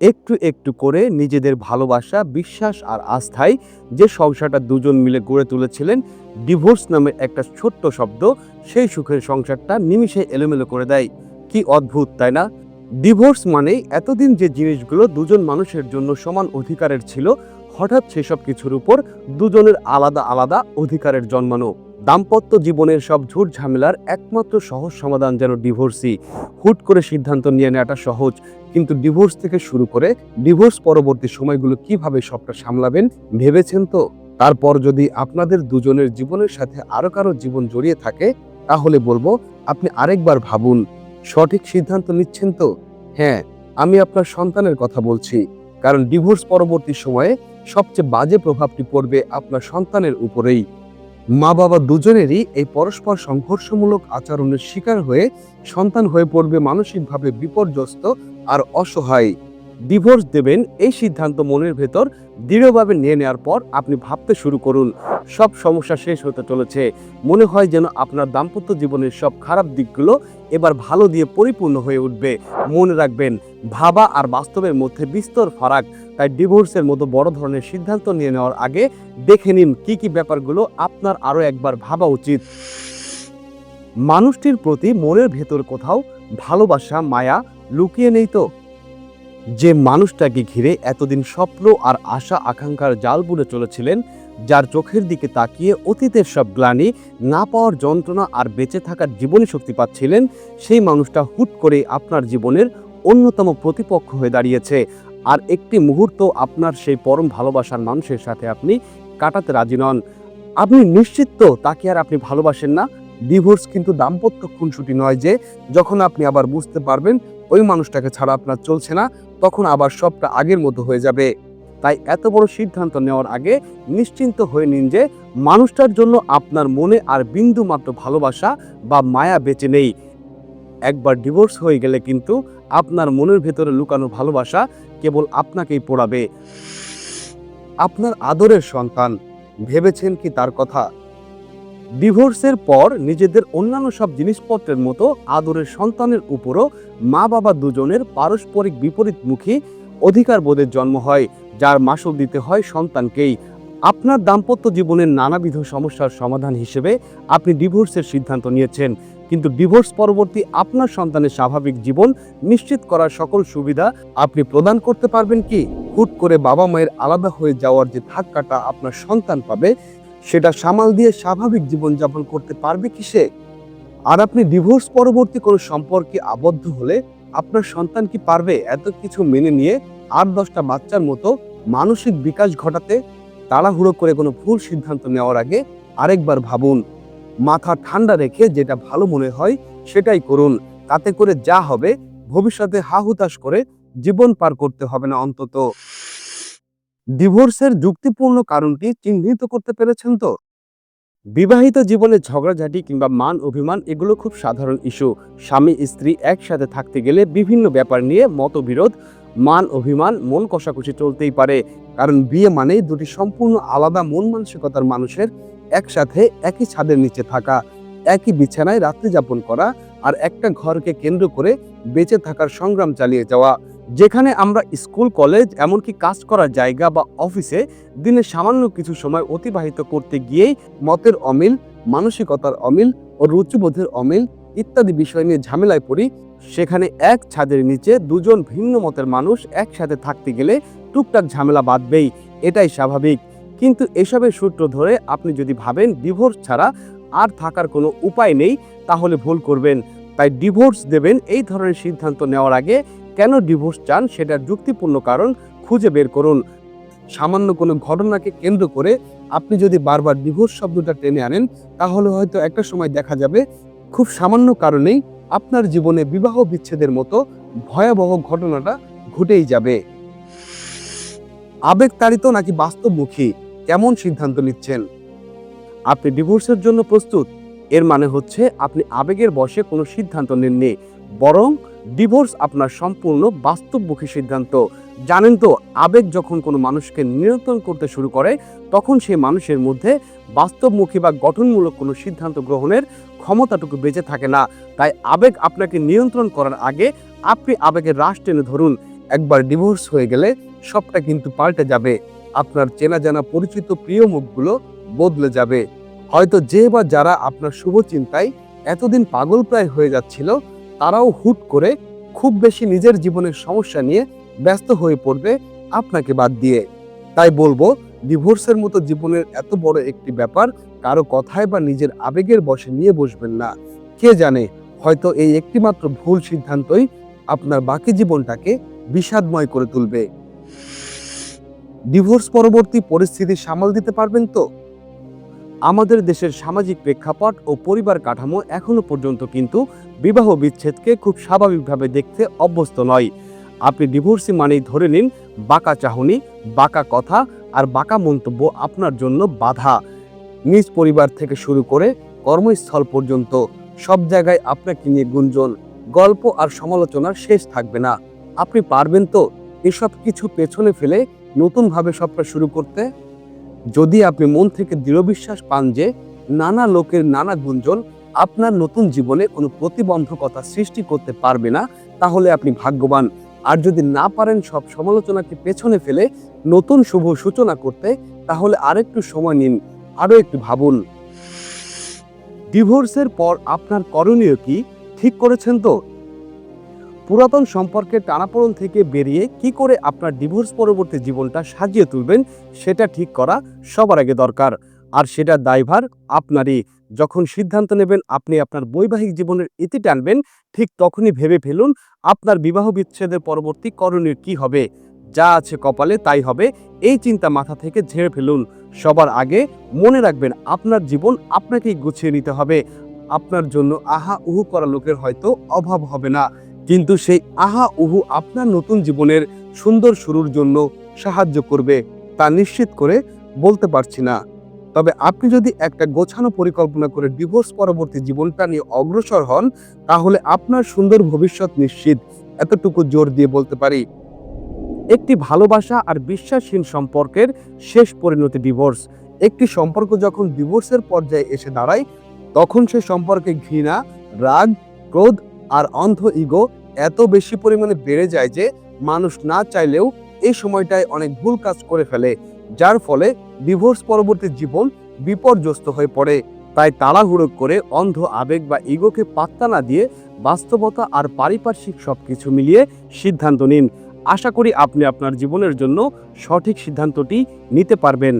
একটু একটু করে নিজেদের ভালোবাসা, বিশ্বাস আর আস্থায় যে সংসারটা দুজন মিলে গড়ে তুলেছিলেন, ডিভোর্স নামের একটা ছোট্ট শব্দ সেই সুখের সংসারটা নিমিশে এলোমেলো করে দেয়। কি অদ্ভুত, তাই না? ডিভোর্স মানে এতদিন যে জিনিসগুলো দুজন মানুষের জন্য সমান অধিকারের ছিল হঠাৎ সেসব কিছুর উপর দুজনের আলাদা আলাদা অধিকারের জন্মানো। দাম্পত্য জীবনের সব ঝুট ঝামেলার একমাত্র সহজ সমাধান যেন ডিভোর্সই। হুট করে সিদ্ধান্ত নিয়ে নেওয়াটা সহজ। কিন্তু ডিভোর্স থেকে শুরু করে ডিভোর্স পরবর্তী সময়গুলো কীভাবে সবটা সামলাবেন ভেবেছেন তো? তারপর যদি আপনাদের দুজনের জীবনের সাথে আরও কারও জীবন জড়িয়ে থাকে, তাহলে বলব আপনি আরেকবার ভাবুন। সঠিক সিদ্ধান্ত নিচ্ছেন তো? হ্যাঁ আমি আপনার সন্তানের কথা বলছি। কারণ ডিভোর্স পরবর্তী সময়ে সবচেয়ে বাজে প্রভাবটি পড়বে আপনার সন্তানের উপরেই। মা বাবা দুজনেরই এই পরস্পর সংঘর্ষমূলক আচরণের শিকার হয়ে সন্তান হয়ে পড়বে মানসিকভাবে বিপর্যস্ত আর অসহায়। ডিভোর্স দেবেন, এই সিদ্ধান্ত মনের ভেতর দৃঢ়ভাবে নিয়ে নেওয়ার পর আপনি ভাবতে শুরু করুন, সব সমস্যা শেষ হতে চলেছে। মনে হয় যেন আপনার দাম্পত্য জীবনের সব খারাপ দিকগুলো এবার ভালো দিয়ে পরিপূর্ণ হয়ে উঠবে। মনে রাখবেন, ভাবা আর বাস্তবের মধ্যে বিস্তর ফারাক। তাই ডিভোর্সের মতো বড় ধরনের সিদ্ধান্ত নিয়ে নেওয়ার আগে দেখে নিন কি কি ব্যাপারগুলো আপনার আরও একবার ভাবা উচিত। মানুষটির প্রতি মনের ভেতর কোথাও ভালোবাসা, মায়া লুকিয়ে নেই তো? যে মানুষটাকে ঘিরে এতদিন স্বপ্ন আর আশা আকাঙ্ক্ষার জাল বুনে চলেছিলেন, যার চোখের দিকে তাকিয়ে অতীতের সব গ্লানি না পাওয়ার যন্ত্রণা আর বেঁচে থাকার জীবনী শক্তি পাচ্ছিলেন, সেই মানুষটা হুট করে আপনার জীবনের অন্যতম প্রতিপক্ষ হয়ে দাঁড়িয়েছে। আর একটি মুহূর্ত আপনার সেই পরম ভালোবাসার মানুষের সাথে আপনি কাটাতে রাজি নন। আপনি নিশ্চিত তো তাকে আর আপনি ভালোবাসেন না? ডিভোর্স কিন্তু দাম্পত্য খুনসুটি নয় যে, যখন আপনি আবার বুঝতে পারবেন ওই মানুষটাকে ছাড়া আপনার চলছে না, তখন আবার সবটা আগের মতো হয়ে যাবে। তাই এত বড় সিদ্ধান্ত নেওয়ার আগে নিশ্চিন্ত হয়ে নিন যে, মানুষটার জন্য আপনার মনে আর বিন্দু মাত্র ভালোবাসা বা মায়া বেঁচে নেই। একবার ডিভোর্স হয়ে গেলে কিন্তু আপনার মনের ভেতরে লুকানো ভালোবাসা কেবল আপনাকেই পোড়াবে। আপনার আদরের সন্তান, ভেবেছেন কি তার কথা? ডিভোর্সের পর নিজেদের অন্যান্য সব জিনিসপত্রের মতো আদরের সন্তানের উপরও মা বাবা দুজনের পারস্পরিক বিপরীতমুখী অধিকার বোধের জন্ম হয়, যার মাসুল দিতে হয় সন্তানকেই। আপনার দাম্পত্য জীবনের নানাবিধ সমস্যার সমাধান হিসেবে আপনি ডিভোর্সের সিদ্ধান্ত নিয়েছেন, কিন্তু ডিভোর্স পরবর্তী আপনার সন্তানের স্বাভাবিক জীবন নিশ্চিত করার সকল সুবিধা আপনি প্রদান করতে পারবেন কি? হুট করে বাবা মায়ের আলাদা হয়ে যাওয়ার যে ধাক্কাটা আপনার সন্তান পাবে সেটা সামাল দিয়ে স্বাভাবিক জীবনযাপন করতে পারবে কি সে? আর আপনি ডিভোর্স পরবর্তী কোনো সম্পর্কে আবদ্ধ হলে আপনার সন্তান কি পারবে এত কিছু মেনে নিয়ে আট দশটা বাচ্চার মতো মানসিক বিকাশ ঘটাতে? তাড়াহুড়ো করে কোনো ভুল সিদ্ধান্ত নেওয়ার আগে আরেকবার ভাবুন। মাথা ঠান্ডা রেখে যেটা ভালো মনে হয় সেটাই করুন। তাতে করে যা হবে, ভবিষ্যতে হা হুতাশ করে জীবন পার করতে হবে না অন্তত। ডিভোর্সের যুক্তিপূর্ণ কারণটি চিহ্নিত করতে পেরেছেন তো? বিবাহিত জীবনে ঝগড়াঝাটি কিংবা মান অভিমান এগুলো খুব সাধারণ ইস্যু। স্বামী, স্ত্রী একসাথে থাকতে গেলে বিভিন্ন ব্যাপার নিয়ে মতবিরোধ, মান অভিমান, মন কষাকষি চলতেই পারে। কারণ বিয়ে মানেই দুটি সম্পূর্ণ আলাদা মন মানসিকতার মানুষের একসাথে একই ছাদের নিচে থাকা, একই বিছানায় রাত্রি যাপন করা আর একটা ঘরকে কেন্দ্র করে বেঁচে থাকার সংগ্রাম চালিয়ে যাওয়া। যেখানে আমরা স্কুল, কলেজ, এমনকি কাজ করার জায়গা বা অফিসে দিনে সামান্য কিছু সময় অতিবাহিত করতে গিয়েই মতের অমিল, মানসিকতার অমিল ও রুচিবোধের অমিল ইত্যাদি বিষয় নিয়ে ঝামেলায় পড়ি। সেখানে এক ছাদের নিচে দুজন ভিন্ন মতের মানুষ একসাথে থাকতে গেলে টুকটাক ঝামেলা বাঁধবেই, এটাই স্বাভাবিক। কিন্তু এসবের সূত্র ধরে আপনি যদি ভাবেন ডিভোর্স ছাড়া আর থাকার কোনো উপায় নেই, তাহলে ভুল করবেন। তাই ডিভোর্স দেবেন এই ধরনের সিদ্ধান্ত নেওয়ার আগে কেন ডিভোর্স চান সেটার যুক্তিপূর্ণ কারণ খুঁজে বের করুন। সামান্য কোনো ঘটনাকে কেন্দ্র করে আপনি যদি বারবার ডিভোর্স শব্দটা টেনে আনেন, তাহলে হয়তো একটা সময় দেখা যাবে খুব সামান্য কারণেই আপনার জীবনে বিবাহ বিচ্ছেদের মতো ভয়াবহ ঘটনাটা ঘটেই যাবে। আবেগতাড়িত নাকি বাস্তবমুখী? কেমন সিদ্ধান্ত নিচ্ছেন? আপনি ডিভোর্সের জন্য প্রস্তুত। এর মানে হচ্ছে আপনি আবেগের বশে কোনো সিদ্ধান্ত নেননি। বরং ডিভোর্স আপনার সম্পূর্ণ বাস্তবমুখী সিদ্ধান্ত। জানেন তো, আবেগ যখন কোনো মানুষকে নিয়ন্ত্রণ করতে শুরু করে, তখন সেই মানুষের মধ্যে বাস্তবমুখী বা গঠনমূলক কোনো সিদ্ধান্ত গ্রহণের ক্ষমতাটুকু বেঁচে থাকে না। তাই আবেগ আপনাকে নিয়ন্ত্রণ করার আগে আপনি আবেগের রাশ টেনে ধরুন। একবার ডিভোর্স হয়ে গেলে সবটা কিন্তু পাল্টে যাবে। আপনার চেনা জানা পরিচিত প্রিয় মুখগুলো বদলে যাবে। হয়তো যে বা যারা আপনার শুভ চিন্তায় এতদিন পাগল প্রায় হয়ে যাচ্ছিল তারাও হুট করে খুব বেশি নিজের জীবনের সমস্যা নিয়ে ব্যস্ত হয়ে পড়বে আপনাকে বাদ দিয়ে। তাই বলব, ডিভোর্সের মতো জীবনের এত বড় একটি ব্যাপার কারও কথায় বা নিজের আবেগের বশে নিয়ে বসবেন না। কে জানে, হয়তো এই একটিমাত্র ভুল সিদ্ধান্তই আপনার বাকি জীবনটাকে বিষাদময় করে তুলবে। ডিভোর্স পরবর্তী পরিস্থিতি সামাল দিতে পারবেন তো? আমাদের দেশের সামাজিক প্রেক্ষাপট ও পরিবার কাঠামো এখনও পর্যন্ত কিন্তু বিবাহ বিচ্ছেদকে খুব স্বাভাবিকভাবে দেখতে অভ্যস্ত নয়। আপনি ডিভোর্সি মানেই ধরে নিন, বাঁকা চাহনি, বাঁকা কথা আর বাঁকা মন্তব্য আপনার জন্য বাধা। নিজ পরিবার থেকে শুরু করে কর্মস্থল পর্যন্ত সব জায়গায় আপনাকে নিয়ে গুঞ্জন, গল্প আর সমালোচনার শেষ থাকবে না। আপনি পারবেন তো এসব কিছু পেছনে ফেলে নতুনভাবে সবটা শুরু করতে? যদি আপনি মন থেকে দৃঢ় বিশ্বাস পান যে নানা লোকের নানা গুঞ্জন আপনার নতুন জীবনে কোনো প্রতিবন্ধকতা সৃষ্টি করতে পারবে না, তাহলে আপনি ভাগ্যবান। আর যদি না পারেন সব সমালোচনাকে পেছনে ফেলে নতুন শুভ সূচনা করতে, তাহলে আরেকটু সময় নিন, আরও একটু ভাবুন। ডিভোর্সের পর আপনার করণীয় কি? ঠিক করেছেন তো? পুরাতন সম্পর্কের টানাপোড়ন থেকে বেরিয়ে কি করে আপনার ডিভোর্স পরবর্তী জীবনটা সাজিয়ে তুলবেন, সেটা ঠিক করা সবার আগে দরকার। আর সেটা দায়ভার আপনারই। যখন সিদ্ধান্ত নেবেন আপনি আপনার বৈবাহিক জীবনের ইতি টানবেন, ঠিক তখনই ভেবে ফেলুন আপনার বিবাহ বিচ্ছেদের পরবর্তী করণীয় কি হবে। যা আছে কপালে তাই হবে, এই চিন্তা মাথা থেকে ঝেড়ে ফেলুন। সবার আগে মনে রাখবেন আপনার জীবন আপনাকেই গুছিয়ে নিতে হবে। আপনার জন্য আহা উহু করা লোকের হয়তো অভাব হবে না। কিন্তু সেই আহা উহু আপনার নতুন জীবনের সুন্দর শুরুর জন্য সাহায্য করবে তা নিশ্চিত করে বলতে পারছি না। তবে আপনি যদি একটা গোছানো পরিকল্পনা করে ডিভোর্স পরবর্তী জীবনটা নিয়ে অগ্রসর হন, তাহলে আপনার সুন্দর ভবিষ্যৎ নিশ্চিত। এতটুকু জোর দিয়ে বলতে পারি। একটি ভালোবাসা আর বিশ্বাসহীন সম্পর্কের শেষ পরিণতি ডিভোর্স একটি সম্পর্ক যখন ডিভোর্সের পর্যায়ে এসে দাঁড়ায়, তখন সে সম্পর্কে ঘৃণা, রাগ, ক্রোধ আর অন্ধ ইগো এত বেশি পরিমাণে বেড়ে যায় যে মানুষ না চাইলেও এই সময়টায় অনেক ভুল কাজ করে ফেলে, যার ফলে ডিভোর্স পরবর্তী জীবন বিপর্যস্ত হয়ে পড়ে। তাই তাড়াহুড়ো করে অন্ধ আবেগ বা ইগোকে পাত্তা না দিয়ে বাস্তবতা আর পারিপার্শ্বিক সবকিছু মিলিয়ে সিদ্ধান্ত নিন। আশা করি আপনি আপনার জীবনের জন্য সঠিক সিদ্ধান্তটি নিতে পারবেন।